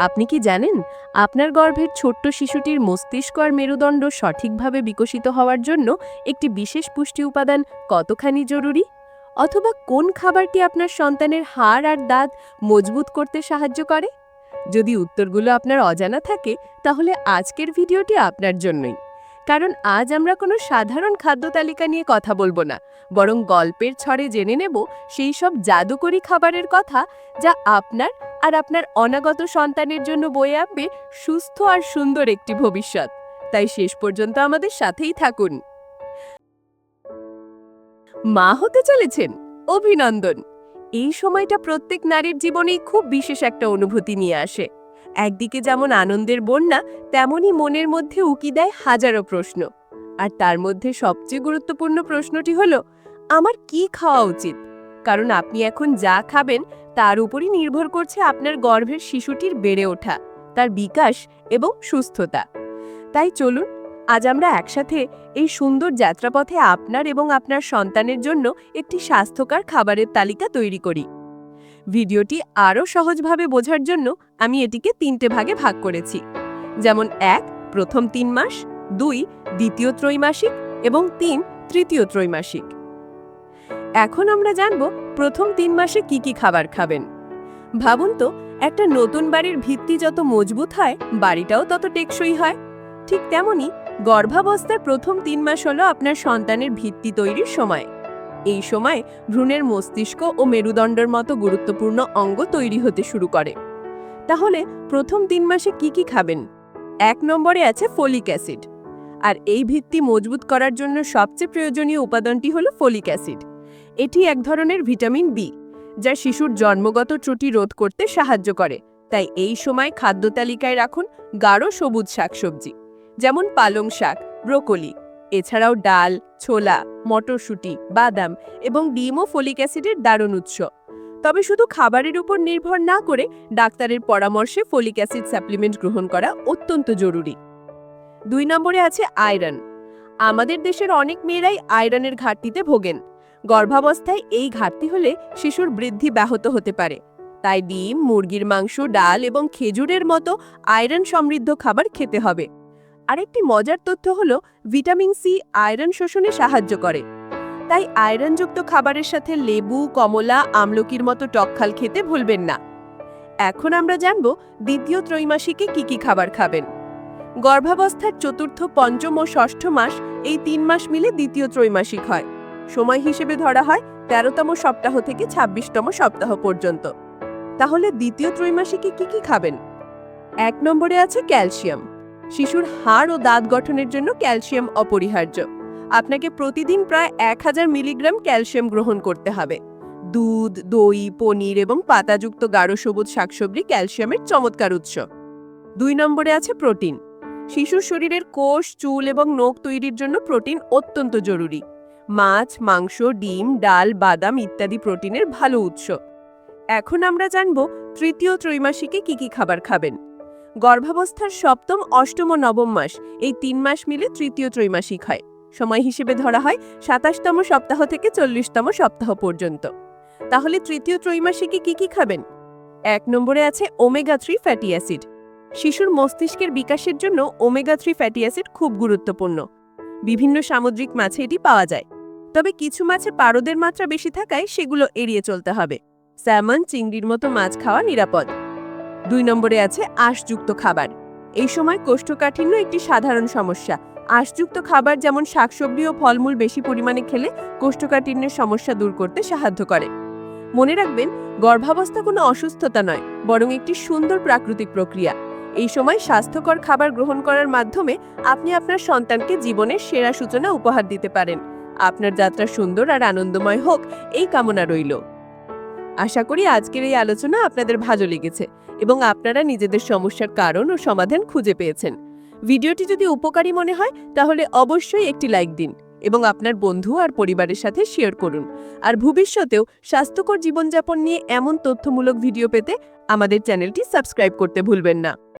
আপনি কি জানেন, আপনার গর্ভের ছোট্ট শিশুটির মস্তিষ্ক আর মেরুদণ্ড সঠিকভাবে বিকশিত হওয়ার জন্য একটি বিশেষ পুষ্টি উপাদান কতখানি জরুরি? অথবা কোন খাবারটি আপনার সন্তানের হাড় আর দাঁত মজবুত করতে সাহায্য করে? যদি উত্তরগুলো আপনার অজানা থাকে, তাহলে আজকের ভিডিওটি আপনার জন্যই। কারণ আজ আমরা কোনো সাধারণ খাদ্য তালিকা নিয়ে কথা বলব না। বরং গল্পের ছড়ে জেনে নেব সেই সব জাদুকরি খাবারের কথা যা আপনার আর আপনার অনাগত সন্তানের জন্য বয়ে আনবে সুস্থ আর সুন্দর একটি ভবিষ্যৎ। তাই শেষ পর্যন্ত আমাদের সাথেই থাকুন। মা হতে চলেছেন অভিনন্দন। এই সময়টা প্রত্যেক নারীর জীবনেই খুব বিশেষ একটা অনুভূতি নিয়ে আসে। একদিকে যেমন আনন্দের বন্যা, তেমনই মনের মধ্যে উকি দেয় হাজারো প্রশ্ন। আর তার মধ্যে সবচেয়ে গুরুত্বপূর্ণ প্রশ্নটি হল, আমার কি খাওয়া উচিত? কারণ আপনি এখন যা খাবেন, তার উপরই নির্ভর করছে আপনার গর্ভের শিশুটির বেড়ে ওঠা, তার বিকাশ এবং সুস্থতা। তাই চলুন, আজ আমরা একসাথে এই সুন্দর যাত্রাপথে আপনার এবং আপনার সন্তানের জন্য একটি স্বাস্থ্যকর খাবারের তালিকা তৈরি করি। ভিডিওটি আরও সহজভাবে বোঝার জন্য আমি এটিকে তিনটে ভাগে ভাগ করেছি। যেমন এক, প্রথম তিন মাস, দুই, দ্বিতীয় ত্রৈমাসিক এবং তিন, তৃতীয় ত্রৈমাসিক। এখন আমরা জানব প্রথম তিন মাসে কি কি খাবার খাবেন। ভাবুন তো, একটা নতুন বাড়ির ভিত্তি যত মজবুত হয়, বাড়িটাও তত টেকসই হয়। ঠিক তেমনি গর্ভাবস্থার প্রথম তিন মাস হলো আপনার সন্তানের ভিত্তি তৈরির সময়। এই সময় ভ্রূণের মস্তিষ্ক ও মেরুদণ্ডের মতো গুরুত্বপূর্ণ অঙ্গ তৈরি হতে শুরু করে। তাহলে প্রথম তিন মাসে কি কি খাবেন? এক নম্বরে আছে ফলিক অ্যাসিড। আর এই ভিত্তি মজবুত করার জন্য সবচেয়ে প্রয়োজনীয় উপাদানটি হলো ফলিক অ্যাসিড। এটি এক ধরনের ভিটামিন বি, যা শিশুর জন্মগত ত্রুটি রোধ করতে সাহায্য করে। তাই এই সময় খাদ্য তালিকায় রাখুন গাঢ় সবুজ শাকসবজি, যেমন পালং শাক, ব্রোকলি। এছাড়াও ডাল, ছোলা, মটরশুঁটি, বাদাম এবং ডিমও ফলিক অ্যাসিডের দারুণ উৎস। তবে শুধু খাবারের উপর নির্ভর না করে ডাক্তারের পরামর্শে ফলিক অ্যাসিড সাপ্লিমেন্ট গ্রহণ করা অত্যন্ত জরুরি। দুই নম্বরে আছে আয়রন। আমাদের দেশের অনেক মেয়েরাই আয়রনের ঘাটতিতে ভোগেন। গর্ভাবস্থায় এই ঘাটতি হলে শিশুর বৃদ্ধি ব্যাহত হতে পারে। তাই ডিম, মুরগির মাংস, ডাল এবং খেজুরের মতো আয়রন সমৃদ্ধ খাবার খেতে হবে। আরেকটি মজার তথ্য হলো, ভিটামিন সি আয়রন শোষণে সাহায্য করে। তাই আয়রনযুক্ত খাবারের সাথে লেবু, কমলা, আমলকির মতো টকখাল খেতে ভুলবেন না। এখন আমরা জানব, দ্বিতীয় ত্রৈমাসিকে কি কি খাবার খাবেন। গর্ভাবস্থার চতুর্থ, পঞ্চম ও ষষ্ঠ মাস এই তিন মাস মিলে দ্বিতীয় ত্রৈমাসিক হয়। সময় হিসেবে ধরা হয় তেরোতম সপ্তাহ থেকে ছাব্বিশতম সপ্তাহ পর্যন্ত। তাহলে দ্বিতীয় ত্রৈমাসিকে কি কি খাবেন? এক নম্বরে আছে ক্যালসিয়াম। শিশুর হাড় ও দাঁত গঠনের জন্য ক্যালসিয়াম অপরিহার্য। আপনাকে প্রতিদিন প্রায় এক হাজার মিলিগ্রাম ক্যালসিয়াম গ্রহণ করতে হবে। দুধ, দই, পনির এবং পাতাযুক্ত গাঢ় সবুজ শাকসবজি ক্যালসিয়ামের চমৎকার উৎস। দুই নম্বরে আছে প্রোটিন। শিশুর শরীরের কোষ, চুল এবং নখ তৈরির জন্য প্রোটিন অত্যন্ত জরুরি। মাছ, মাংস, ডিম, ডাল, বাদাম ইত্যাদি প্রোটিনের ভালো উৎস। এখন আমরা জানব তৃতীয় ত্রৈমাসিকে কি কি খাবার খাবেন। গর্ভাবস্থার সপ্তম, অষ্টম ও নবম মাস। এই তিন মাস মিলে তৃতীয় ত্রৈমাসিক হয়। সময় হিসেবে ধরা হয় সাতাশতম সপ্তাহ থেকে চল্লিশতম সপ্তাহ পর্যন্ত। তাহলে তৃতীয় ত্রৈমাসিকে কি কি খাবেন? এক নম্বরে আছে ওমেগা থ্রি ফ্যাটি অ্যাসিড। শিশুর মস্তিষ্কের বিকাশের জন্য ওমেগা থ্রি ফ্যাটি অ্যাসিড খুব গুরুত্বপূর্ণ। বিভিন্ন সামুদ্রিক মাছে এটি পাওয়া যায়। তবে কিছু মাছে পারদের মাত্রা বেশি থাকায় সেগুলো এড়িয়ে চলতে হবে। স্যামন চিংড়ির মতো মাছ খাওয়া নিরাপদ। দুই নম্বরে আছে আঁশযুক্ত খাবার। এই সময় কোষ্ঠকাঠিন্য একটি সাধারণ সমস্যা। আঁশযুক্ত খাবার যেমন শাকসবজি ও ফলমূল বেশি পরিমাণে খেলে কোষ্ঠকাঠিন্যের সমস্যা দূর করতে সাহায্য করে। মনে রাখবেন, গর্ভাবস্থা কোনো অসুস্থতা নয়, বরং একটি সুন্দর প্রাকৃতিক প্রক্রিয়া। এই সময় স্বাস্থ্যকর খাবার গ্রহণ করার মাধ্যমে আপনি আপনার সন্তানকে জীবনের সেরা সূচনা উপহার দিতে পারেন। আপনার যাত্রা সুন্দর আর আনন্দময় হোক, এই কামনা রইল। আশা করি আজকের এই আলোচনা আপনাদের ভালো লেগেছে এবং আপনারা নিজেদের সমস্যার কারণ ও সমাধান খুঁজে পেয়েছেন। ভিডিওটি যদি উপকারী মনে হয়, তাহলে অবশ্যই একটি লাইক দিন এবং আপনার বন্ধু আর পরিবারের সাথে শেয়ার করুন। আর ভবিষ্যতেও স্বাস্থ্যকর জীবনযাপন নিয়ে এমন তথ্যমূলক ভিডিও পেতে আমাদের চ্যানেলটি সাবস্ক্রাইব করতে ভুলবেন না।